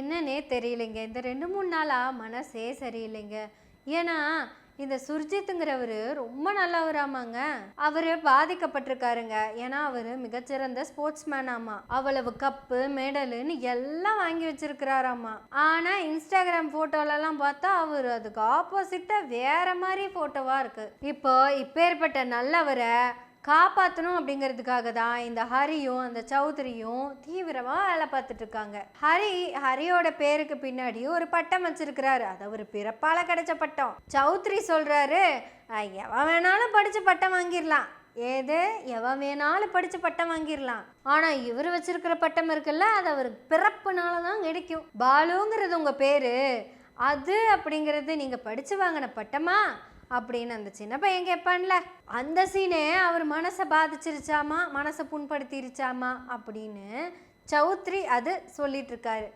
என்னன்னே தெரியலைங்க. இந்த ரெண்டு மூணு நாளாக மனசே சரியில்லைங்க. ஏன்னா இந்த சுர்ஜித்துங்கிறவர் ரொம்ப நல்லவராமாங்க. அவர் பாதிக்கப்பட்டிருக்காருங்க. ஏன்னா அவர் மிகச்சிறந்த ஸ்போர்ட்ஸ் மேனாமா அவ்வளவு கப்பு மெடலுன்னு எல்லாம் வாங்கி வச்சிருக்கிறாராமா. ஆனால் இன்ஸ்டாகிராம் ஃபோட்டோலலாம் பார்த்தா அவர் அதுக்கு ஆப்போசிட்டாக வேற மாதிரி ஃபோட்டோவாக இருக்கு. இப்போ இப்பேற்பட்ட நல்லவரை காப்பாற்றணும் அப்படிங்கிறதுக்காக தான் இந்த ஹரியும் அந்த சௌத்ரியும் தீவிரமாக வேலை பார்த்துட்டு இருக்காங்க. ஹரி ஹரியோட பேருக்கு பின்னாடி ஒரு பட்டம் வச்சிருக்கிறாரு. அது அவர் பிறப்பால் கிடைச்ச பட்டம். சௌத்ரி சொல்கிறாரு எவன் வேணாலும் படித்து பட்டம் வாங்கிடலாம் ஏது எவன் வேணாலும் படித்து பட்டம் வாங்கிடலாம் ஆனால் இவர் வச்சிருக்கிற பட்டம் இருக்குல்ல அது அவர் பிறப்புனால தான் கிடைக்கும். பாலுங்கிறது உங்கள் பேர். அது அப்படிங்கிறது நீங்கள் படித்து வாங்கின பட்டமா? அப்படின்னு அந்த சின்ன பையன் கேட்பான்ல? அந்த சீனே அவர் மனசை பாதிச்சிருச்சாமா? மனசை புண்படுத்திருச்சாமா? அப்படின்னு சௌத்ரி அது சொல்லிட்டு இருக்காரு.